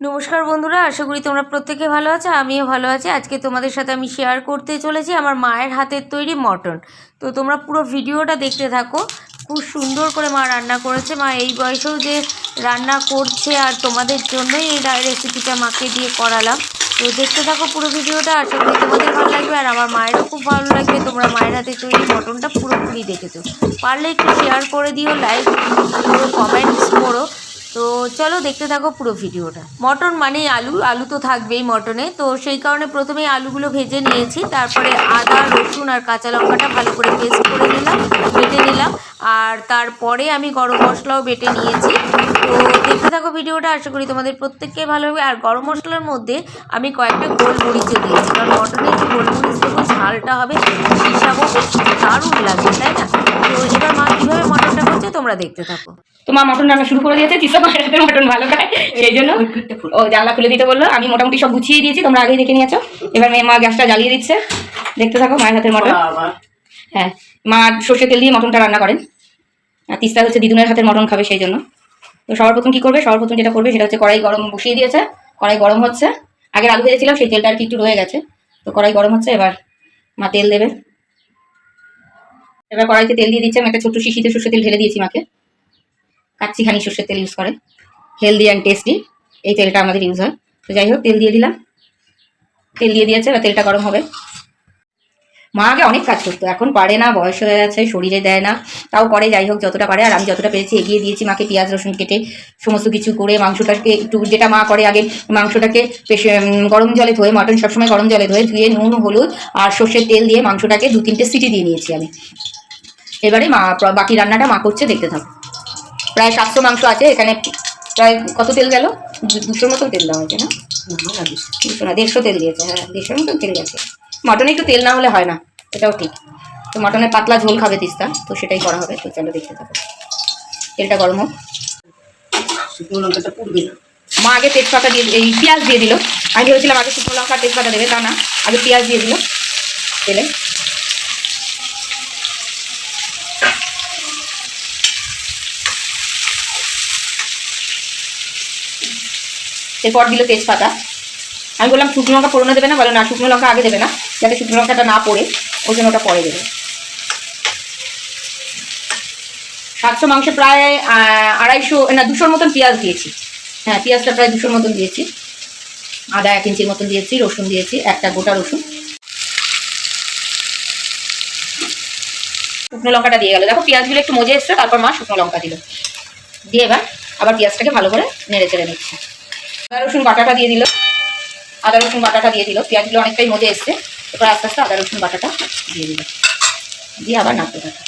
নমস্কার বন্ধুরা, আশা করি তোমরা প্রত্যেকে ভালো আছো, আমিও ভালো আছি। আজকে তোমাদের সাথে আমি শেয়ার করতে চলেছি আমার মায়ের হাতের তৈরি মটন। তো তোমরা পুরো ভিডিওটা দেখতে থাকো, খুব সুন্দর করে মা রান্না করেছে। মা এই বয়সেও যে রান্না করছে আর তোমাদের জন্যই এই রেসিপিটা মাকে দিয়ে করালাম। তো দেখতে থাকো পুরো ভিডিওটা, আশা করি তোমাদের ভালো লাগবে। আর আমার মায়েরও খুব ভালো লাগবে, তোমরা মায়ের হাতে তৈরি মটনটা পুরোপুরি দেখেছ পারলে একটু শেয়ার করে দিও লাইক কমেন্টস করো। তো চলো দেখতে থাকো পুরো ভিডিওটা। মটন মানেই আলু আলু তো থাকবেই মটনে। তো সেই কারণে প্রথমেই আলুগুলো ভেজে নিয়েছি, তারপরে আদা, রসুন আর কাঁচা লঙ্কাটা ভালো করে পেস্ট করে নিলাম, বেটে নিলাম। আর তারপরে আমি গরম মশলাও বেটে নিয়েছি। তো দেখতে থাকো ভিডিওটা, আশা করি তোমাদের প্রত্যেককে ভালো হবে আর গরম মশলার মধ্যে আমি কয়েকটা গোলমরিচও দিয়েছি, কারণ মটনের যে গোলমরিচ দেবো, ঝালটা হবে হিসাবও দারুণ লাগবে তাই না? তো এবার মা কীভাবে মটনটা করছে তোমরা দেখতে থাকো। তো মা মটন রান্না শুরু করে দিয়েছে তিসা মায়ের হাতের মটন ভালো খায় সেই জন্য ও জানলা খুলে দিতে বলল আমি মোটামুটি সব গুছিয়ে দিয়েছি তোমরা আগেই দেখে নিয়েছো। এবার মেয়ে মা গ্যাসটা জ্বালিয়ে দিচ্ছে দেখতে থাকো মায়ের হাতের মটন। হ্যাঁ মা সর্ষে তেল দিয়ে মটনটা রান্না করেন। আর তিস্তা হচ্ছে দিদুনের হাতের মটন খাবে সেই জন্য। তো সবার প্রথম কি করবে? সবার প্রথম যেটা করবে সেটা হচ্ছে কড়াই গরম বসিয়ে দিয়েছে কড়াই গরম হচ্ছে। আগের আলু ভেজেছিলাম সেই তেলটা আর কি একটু রয়ে গেছে। তো কড়াই গরম হচ্ছে এবার মা তেল দেবে। এবার কড়াইতে তেল দিয়ে দিচ্ছি, আমি একটা ছোট্ট শিশিতে সর্ষের তেল ঢেলে দিয়েছি মাকে। কাচ্চিখানি সর্ষের তেল ইউজ করে। হেলদি অ্যান্ড টেস্টি এই তেলটা আমাদের ইউজ হয়। তো যাই হোক, তেল দিয়ে দিলাম। তেল দিয়ে দিয়েছে, এবার তেলটা গরম হবে। মা আগে অনেক কাজ করতো। এখন পারে না বয়স হয়ে যাচ্ছে শরীরে দেয় না। তাও করে যাই হোক যতটা পারে। আর আমি যতটা পেরেছি এগিয়ে দিয়েছি মাকে পেঁয়াজ রসুন কেটে সমস্ত কিছু করে মাংসটাকে একটু যেটা মা করে আগে মাংসটাকে উম, গরম জলে ধুয়ে মটন সবসময় গরম জলে ধুয়ে ধুয়ে নুন হলুদ আর সর্ষের তেল দিয়ে মাংসটাকে দু তিনটে সিটি দিয়ে নিয়েছি আমি। এবারে মা বাকি রান্নাটা মা করছে দেখতে থাকো। প্রায় সাতশো মাংস আছে এখানে প্রায় কত তেল গেল? দুশোর মতন তেল দেওয়া হয়েছে না? দুশো না দেড়শো তেল দিয়েছে হ্যাঁ দেড়শোর মতন তেল গেছে। মটনে একটু তেল না হলে হয় না এটাও ঠিক। তো মটনের পাতলা ঝোল খাবে তিস্তা তো সেটাই করা হবে তো চলো দেখতে থাকো। তেলটা গরম হোক। শুকনো লঙ্কাটা পুড়বে না। মা আগে তেজপাতা দিয়ে এই পেঁয়াজ দিয়ে দিল। আমি ভেবেছিলাম আগে শুকনো লঙ্কা তেজপাতা দেবে তা না আগে পেঁয়াজ দিয়ে দিল তেলে। এরপর দিল তেজপাতা। আমি বললাম শুকনো লঙ্কা ফোড়নে দেবে না, বলে না, শুকনো লঙ্কা আগে দেবে না, যাতে শুকনো লঙ্কাটা না পড়ে, ওই জন্য ওটা পরে দেবে। সাতশো মাংস প্রায় আড়াইশো, না, দুশোর মতন পেঁয়াজ দিয়েছি। হ্যাঁ পেঁয়াজটা প্রায় দুশোর মতন দিয়েছি। আদা এক ইঞ্চির মতন দিয়েছি, রসুন দিয়েছি, একটা গোটা রসুন। শুকনো লঙ্কাটা দিয়ে গেল। দেখো, পেঁয়াজগুলো একটু মজে এসছে, তারপর মা শুকনো লঙ্কা দিল। দিয়ে এবার আবার পেঁয়াজটাকে ভালো করে নেড়ে চেড়ে নিচ্ছে রসুন, বাটাটা দিয়ে দিল। আদা, রসুন বাটাটা দিয়ে দিল। পেঁয়াজগুলো অনেকটাই মজে এসছে। এবার আস্তে আস্তে আদা, রসুন বাটাটা দিয়ে দিল। দিয়ে আবার নাড়তে থাকে।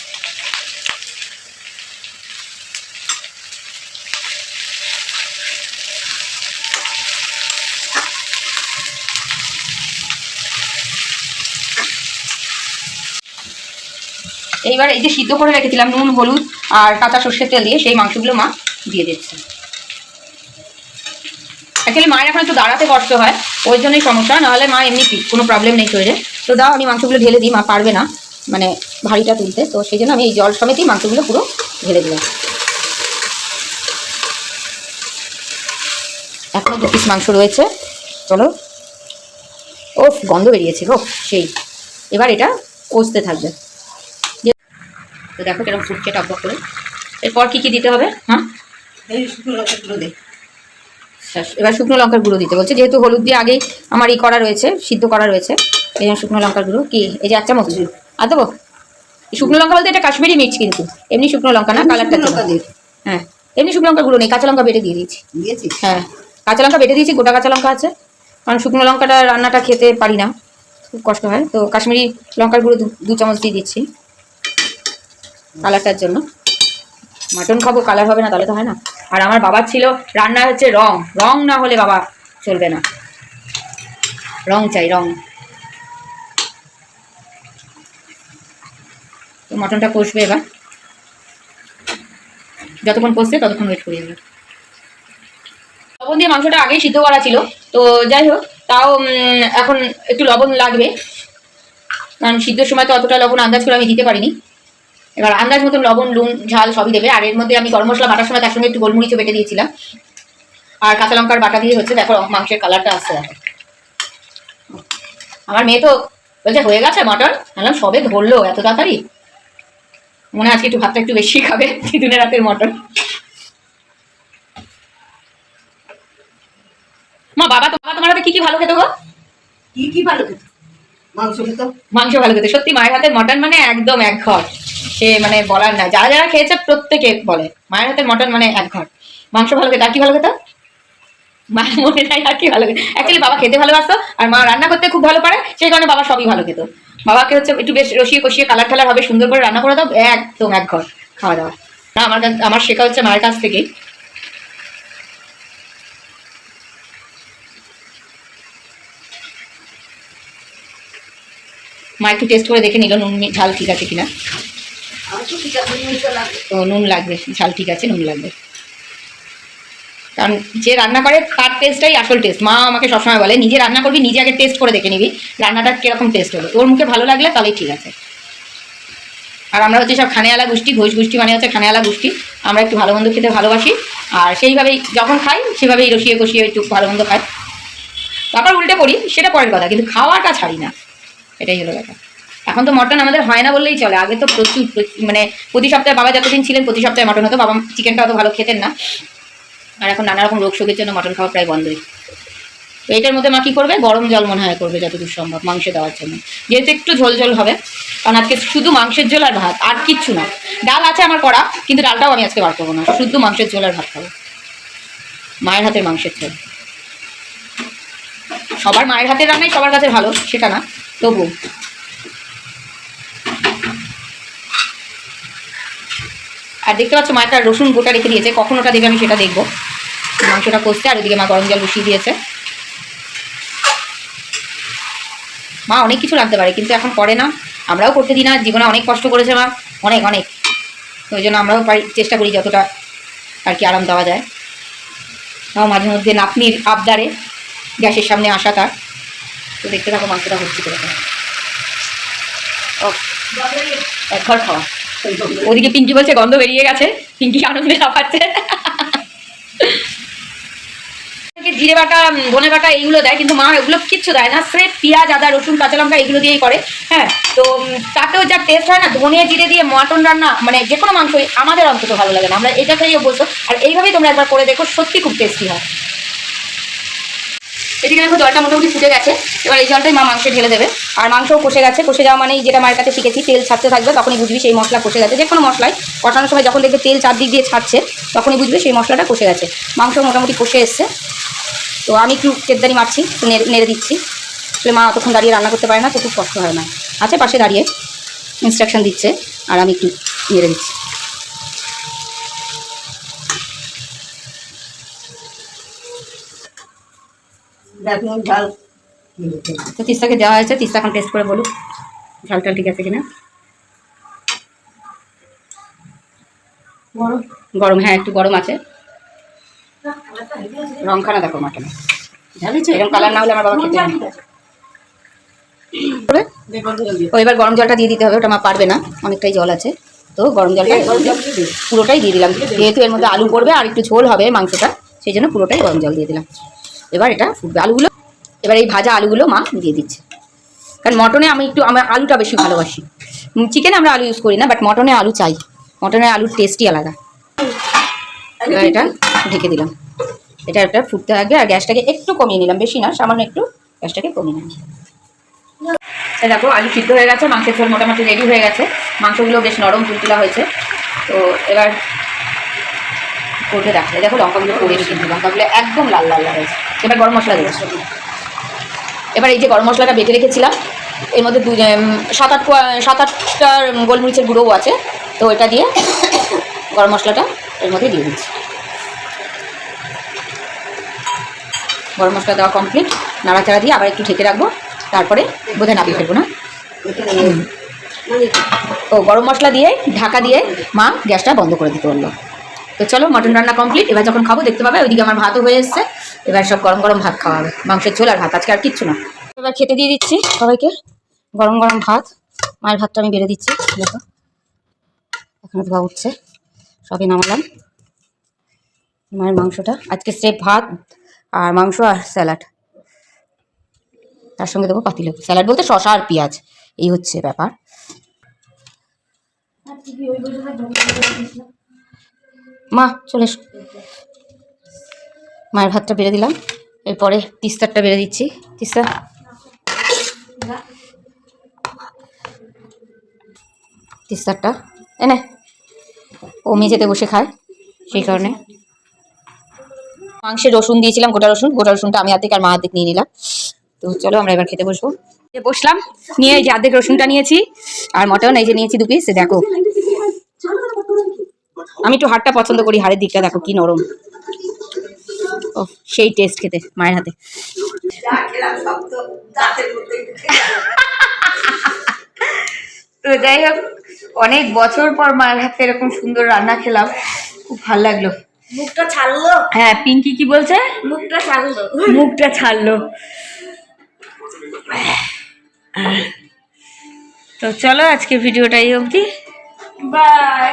এইবার এই যে সিদ্ধ করে রেখেছিলাম নুন, হলুদ আর কাঁচা সর্ষের তেল দিয়ে, সেই মাংসগুলো মা দিয়ে দিচ্ছে। অ্যাকচুয়ালি মায়ের এখন একটু দাঁড়াতে কষ্ট হয়, ওই জন্যই সমস্যা, নাহলে মা এমনি কোনো প্রবলেম নেই শরীরে। তো দাও, আমি মাংসগুলো ঢেলে দিই, মা পারবে না মানে ভারীটা তুলতে। তো সেই জন্য আমি এই জল সমেতেই মাংসগুলো পুরো ঢেলে দিলাম। এখনও দু পিস মাংস রয়েছে, চলো। ও গন্ধ বেরিয়েছে গো, সেই। এবার এটা কষতে থাকবে। তো দেখো কীরকম ফুটছে টপ করে। এরপর কী কী দিতে হবে হ্যাঁ? এই শুকনো লঙ্কাগুলো দে। এবার শুকনো লঙ্কার গুঁড়ো দিতে বলছে। যেহেতু হলুদ দিয়ে আগেই আমার ই করা রয়েছে সিদ্ধ করা রয়েছে এই জন্য শুকনো লঙ্কার গুঁড়ো। কি? এই যে এক চামচ আর দেবো? শুকনো লঙ্কা বলতে এটা কাশ্মীরি মির্চ কিন্তু। এমনি শুকনো লঙ্কা না কালারটা লঙ্কা দে হ্যাঁ এমনি শুকনো লঙ্কার গুঁড়ো নেই কাঁচা লঙ্কা বেটে দিয়ে দিয়েছি। দিয়েছিস? হ্যাঁ কাঁচা লঙ্কা বেটে দিয়েছি গোটা কাঁচা লঙ্কা আছে। কারণ শুকনো লঙ্কাটা রান্নাটা খেতে পারি না খুব কষ্ট হয়। তো কাশ্মীরি লঙ্কার গুঁড়ো দু চামচ দিয়ে দিচ্ছি। কালারটার জন্য। মাটন খাব কালার হবে না তাহলে তো হয় না। আর আমার বাবার ছিল রান্না হচ্ছে রং। রং না হলে বাবা চলবে না। রং চাই, রং। তো মটনটা কষবে এবার। যতক্ষণ কষছে ততক্ষণ ওয়েট করি এবার লবণ দিয়ে মাংসটা আগেই সিদ্ধ করা ছিল। তো যাই হোক, তাও এখন একটু লবণ লাগবে। কারণ সিদ্ধর সময় তো অতটা লবণ আন্দাজ করে আমি দিতে পারিনি। এবার আন্দাজ মতো লবণ নুন ঝাল সবই দেবে। আর এর মধ্যে আমি গরম মশলা বাটার সময় তার সঙ্গে একটু গোলমরিচও বেটে দিয়েছিলাম। আর কাঁচা লঙ্কার বাটা দিয়ে হচ্ছে দেখো মাংসের কালারটা আসছে দেখো। আমার মেয়ে তো বলছে হয়ে গেছে মটন? বললাম সবে ধরলো এত তাড়াতাড়ি? মনে আজকে একটু ভাতটা একটু বেশি খাবে দিদুনের রাতের মটন। মা বাবা তো বাবা তোমার হাতে কি কি ভালো খেতে গো? কি কি ভালো খেত? মাংস খেতে? মাংস ভালো খেতে সত্যি মায়ের হাতের মটন মানে একদম এক ঘর। সে মানে বলার না। যারা যারা খেয়েছে প্রত্যেকে বলে। মায়ের হাতের মটন মানে এক ঘর। মাংস ভালো খেতে, আর কি ভালো খেতে? মায়ের মনে নাই আর কি ভালো অ্যাকচুয়ালি বাবা খেতে ভালোবাসতো, আর মা রান্না করতে খুব ভালো পারে, সেই কারণে বাবা সবই ভালো খেত। বাবাকে হচ্ছে একটু বেশ রসিয়ে কষিয়ে কালার টালার হবে, সুন্দর করে রান্না করে দাও, একদম এক ঘর, খাওয়া দাওয়া। না আমার আমার শেখা হচ্ছে মায়ের কাছ থেকেই। মা একটু টেস্ট করে দেখে নিল, নুন ঝাল ঠিক আছে কিনা? তো নুন লাগবে, ঝাল ঠিক আছে, নুন লাগবে। কারণ যে রান্না করে তার টেস্টটাই আসল টেস্ট মা আমাকে সবসময় বলে, নিজে রান্না করবি, নিজে আগে টেস্ট করে দেখে নিবি, রান্নাটা কীরকম টেস্ট হলো? তোর মুখে ভালো লাগলে তাহলেই ঠিক আছে। আর আমরা হচ্ছে সব খানেওয়ালা গোষ্ঠী, ঘোষ গোষ্ঠী মানে হচ্ছে খানেওয়ালা গোষ্ঠী। আমরা একটু ভালো মন্দ খেতে ভালোবাসি। আর সেইভাবেই যখন খাই, সেভাবেই রসিয়ে কষিয়ে একটু ভালো মন্দ খাই। তারপর উল্টে পড়ি, সেটা পরের কথা, কিন্তু খাওয়াটা ছাড়ি না। এটাই হলো ব্যাপার। এখন তো মটন আমাদের হয় না বললেই চলে। আগে তো প্রচুর মানে প্রতি সপ্তাহে বাবা যতদিন ছিলেন, প্রতি সপ্তাহে মটন হতো। বাবা চিকেনটা অত ভালো খেতেন না। আর এখন নানা রকম রোগ শোকের জন্য মটন খাওয়া প্রায় বন্ধই। তো এটার মধ্যে মা কী করবে? গরম জল মনে হয় করবে যতদূর সম্ভব, মাংস দেওয়ার জন্য। যেহেতু একটু ঝোল ঝোল হবে, কারণ আজকে শুধু মাংসের ঝোল আর ভাত, আর কিচ্ছু না। ডাল আছে আমার করা কিন্তু ডালটাও আমি আজকে বার করব না। শুধু মাংসের ঝোল আর ভাত খাব। মায়ের হাতের মাংসের ঝোল। সবার মায়ের হাতের রান্নাই সবার কাছে ভালো, সেটা না। তবু আর দেখতে পাচ্ছ মা একটা রসুন গোটা রেখে দিয়েছে। কখন ওটা দেবে আমি সেটা দেখব। মাংসটা কষতে, আর ওদিকে মা গরম জল বসিয়ে দিয়েছে। মা অনেক কিছু রাখতে পারে, কিন্তু এখন করে না। আমরাও করতে দিই না, জীবনে অনেক কষ্ট করেছে মা। অনেক অনেক। ওই জন্য আমরাও পারি, চেষ্টা করি যতটা আর কি আরাম দেওয়া যায়। তাও মাঝে মধ্যে নাতনির আবদারে গ্যাসের সামনে আসা তার। তো দেখতে থাকো মাংসটা হচ্ছে ও এক ঘর খাওয়া। ওদিকে পিঙ্কি বলছে, গন্ধ বেরিয়ে গেছে। পিঙ্কি আনন্দে লাফাচ্ছে। জিরে বাটা বনে বাটা এইগুলো দেয়, কিন্তু মা এগুলো কিচ্ছু দেয় না। স্রেফ পেঁয়াজ, আদা, রসুন, কাঁচা লঙ্কা এগুলো দিয়েই করে হ্যাঁ? তো তাতেও যা টেস্ট হয় না, ধনে জিরে দিয়ে মটন রান্না মানে যে কোনো মাংসই আমাদের অন্তত ভালো লাগে না। আমরা এটা খেয়েও বলছো আর এইভাবেই তোমরা একবার করে দেখো, সত্যি খুব টেস্টি হয়। এদিকে দেখো জলটা মোটামুটি ফুটে গেছে। এবার এই জলটাই মা মাংসে ঢেলে দেবে। আর মাংসও কষে গেছে। কষে যাওয়া মানেই যেটা মায়ের কাছে শিখেছি, তেল ছাড়তে থাকবে, তখনই বুঝবি সেই মশলা কষে গেছে। যে কোনো মশলায় কষানোর সময় যখন দেখবে তেল চারদিক দিয়ে ছাড়ছে, তখনই বুঝবে সেই মশলাটা কষে গেছে। মাংস মোটামুটি কষে এসছে। তো আমি একটু তেদ্দারি মারছি নেড়ে দিচ্ছি। আসলে মা অতক্ষণ দাঁড়িয়ে রান্না করতে পারে না তো খুব কষ্ট হয় না আছে পাশে দাঁড়িয়ে ইনস্ট্রাকশন দিচ্ছে, আর আমি একটু নেড়ে দিচ্ছি। দেখ নুন ঝাল। তো তিস্তাকে দেওয়া হয়েছে তিস্তা এখন টেস্ট করে বলুক ঝালটা ঠিক আছে কিনা? গরম। গরম হ্যাঁ একটু গরম আছে। রংখানা দেখো মাটনে ঝালিছে এরকম কালার না হলে আমার বাবা খেতে দেখো ও এবার গরম জলটা দিয়ে দিতে হবে ওটা মা পারবে না অনেকটাই জল আছে। তো গরম জলটা দিই। পুরোটাই দিয়ে দিলাম। যেহেতু এর মধ্যে আলু পড়বে আর একটু ঝোল হবে মাংসটা সেই জন্য পুরোটাই গরম জল দিয়ে দিলাম। এবার এটা ফুটবে আলুগুলো। এবার এই ভাজা আলুগুলো মা দিয়ে দিচ্ছে। কারণ মটনে আমি একটু, আমার আলুটা বেশি ভালোবাসি। চিকেনে আমরা আলু ইউজ করি না বাট মটনে আলু চাই। মটনের আলুর টেস্টই আলাদা। এবার এটা ঢেকে দিলাম। এটা একটা ফুটতে থাকবে, আর গ্যাসটাকে একটু কমিয়ে নিলাম। বেশি না, সামান্য একটু গ্যাসটাকে কমিয়ে নিলাম। দেখো, আলু সিদ্ধ হয়ে গেছে, মাংসের ঝোল মোটামুটি রেডি হয়ে গেছে। মাংসগুলো বেশ নরম তুলতুলা হয়েছে। তো এবার করবে দেখো দেখো লঙ্কাগুলো পড়ে কিন্তু লঙ্কাগুলো একদম লাল লাল লাল হয়েছে। এবার গরম মশলা দেবো এবার এই যে গরম মশলাটা বেটে রেখেছিলাম, এর মধ্যে দু সাত আট সাত আটটার গোলমরিচের গুঁড়োও আছে, তো এটা দিয়ে গরম মশলাটা এর মধ্যে দিয়ে দিচ্ছি। গরম মশলা দেওয়া কমপ্লিট নাড়াচাড়া দিয়ে আবার একটু ঢেকে রাখব, তারপরে বোধহয় নামিয়ে ফেলব, না? ও, গরম মশলা দিয়ে, ঢাকা দিয়ে মা গ্যাসটা বন্ধ করে দিতে বলল। তো চলো, মটন রান্না কমপ্লিট এবার যখন খাব, দেখতে পাবে ওইদিকে আমার ভাতও হয়ে এসছে। এবার সব গরম গরম ভাত খাওয়া হবে মাংসের ঝোল আর ভাত। আজকে আর কিচ্ছু না। এবার খেতে দিয়ে দিচ্ছি সবাইকে। গরম গরম ভাত। মায়ের ভাতটা আমি বেড়ে দিচ্ছি। দেখো। এখানে ধোয়া উঠছে। সবই নামালাম। মায়ের মাংসটা। আজকে স্রেফ ভাত আর মাংস আর স্যালাড। তার সঙ্গে দেবো পাতিলেবু। স্যালাড বলতে শশা আর পেঁয়াজ। এই হচ্ছে ব্যাপার। মা, চলে এসো। মায়ের ভাতটা বেড়ে দিলাম। এরপরে তিস্তারটা বেড়ে দিচ্ছি। তিস্তা। তিস্তারটা। এনে ও মেঝেতে বসে খায়, সেই কারণে। মাংসে রসুন দিয়েছিলাম, গোটা রসুন। গোটা রসুনটা আমি আর্ধেক আর মা আর্ধেক নিয়ে নিলাম। তো চলো আমরা এবার খেতে বসবো। বসলাম, নিয়ে এই যে আর্ধেক রসুনটা নিয়েছি। আর মটন এই যে নিয়েছি দু পিস দেখো। আমি একটু হাড়টা পছন্দ করি হাড়ের দিকটা দেখো কি নরম। ও সেই টেস্ট খেতে মায়ের হাতে। তো যাই হোক অনেক বছর পর মায়ের হাতে এরকম সুন্দর রান্না খেলাম খুব ভালো লাগল। মুখটা ছাড়লো? হ্যাঁ পিঙ্কি কি বলছে? মুখটা ছাড়লো। মুখটা ছাড়লো। তো চলো আজকে ভিডিওটা এই অবধি। বাই